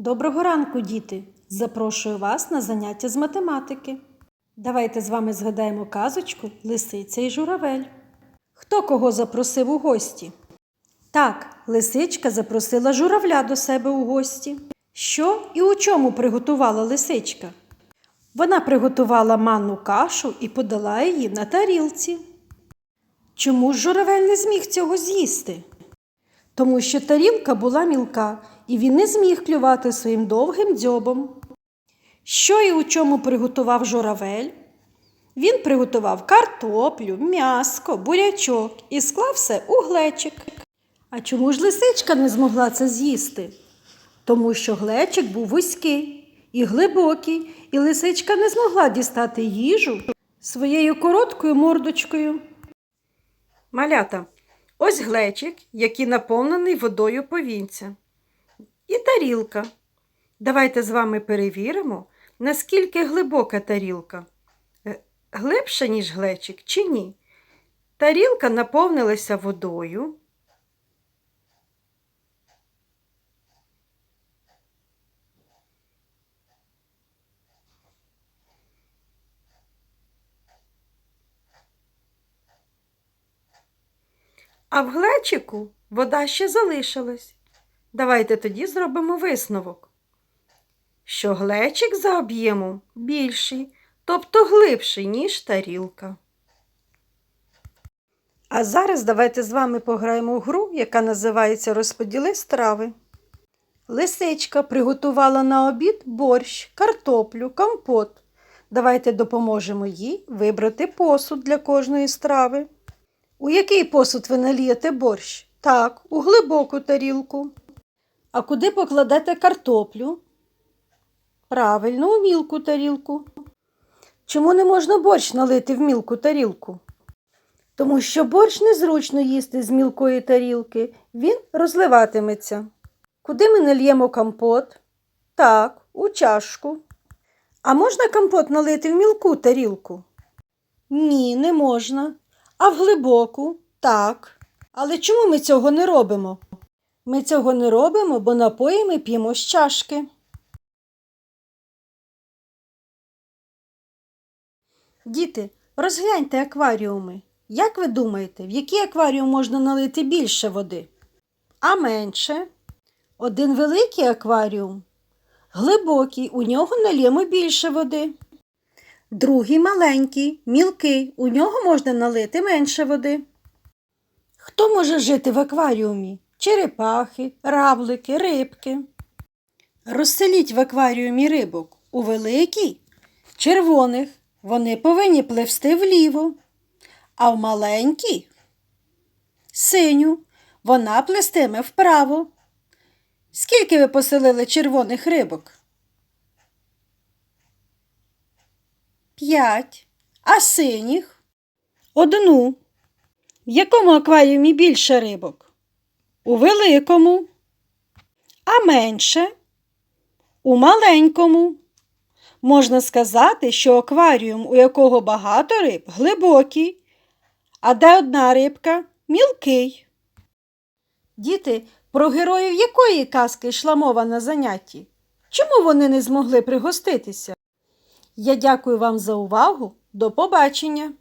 Доброго ранку, діти! Запрошую вас на заняття з математики. Давайте з вами згадаємо казочку Лисиця і журавель. Хто кого запросив у гості? Так, лисичка запросила журавля до себе у гості. Що і у чому приготувала лисичка? Вона приготувала манну кашу і подала її на тарілці. Чому ж журавель не зміг цього з'їсти? Тому що тарілка була мілка, і він не зміг клювати своїм довгим дзьобом. Що і у чому приготував журавель? Він приготував картоплю, м'яско, бурячок і склав все у глечик. А чому ж лисичка не змогла це з'їсти? Тому що глечик був вузький і глибокий, і лисичка не змогла дістати їжу своєю короткою мордочкою. Малята, ось глечик, який наповнений водою повінця. І тарілка. Давайте з вами перевіримо, наскільки глибока тарілка. Е, Глибша, ніж глечик, чи ні? Тарілка наповнилася водою. А в глечику вода ще залишилась. Давайте тоді зробимо висновок, що глечик за об'ємом більший, тобто глибший, ніж тарілка. А зараз давайте з вами пограємо в гру, яка називається Розподіли страви. Лисичка приготувала на обід борщ, картоплю, компот. Давайте допоможемо їй вибрати посуд для кожної страви. У який посуд ви налієте борщ? Так, у глибоку тарілку. А куди покладете картоплю? Правильно, у мілку тарілку. Чому не можна борщ налити в мілку тарілку? Тому що борщ незручно їсти з мілкої тарілки, він розливатиметься. Куди ми нальємо компот? Так, у чашку. А можна компот налити в мілку тарілку? Ні, не можна. А в глибоку? Так. Але чому ми цього не робимо? Ми цього не робимо, бо напої ми п'ємо з чашки. Діти, розгляньте акваріуми. Як ви думаєте, в який акваріум можна налити більше води? А менше? Один великий акваріум. Глибокий, у нього налємо більше води. Другий маленький, мілкий, у нього можна налити менше води. Хто може жити в акваріумі? Черепахи, равлики, рибки. Розселіть в акваріумі рибок у великий червоних. Вони повинні пливсти вліво, а в маленький синю вона плестиме вправо. Скільки ви поселили червоних рибок? П'ять. А синіх? Одну. В якому акваріумі більше рибок? У великому. А менше? У маленькому. Можна сказати, що акваріум, у якого багато риб, глибокий, а де одна рибка мілкий. Діти, про героїв якої казки йшла мова на занятті? Чому вони не змогли пригоститися? Я дякую вам за увагу. До побачення!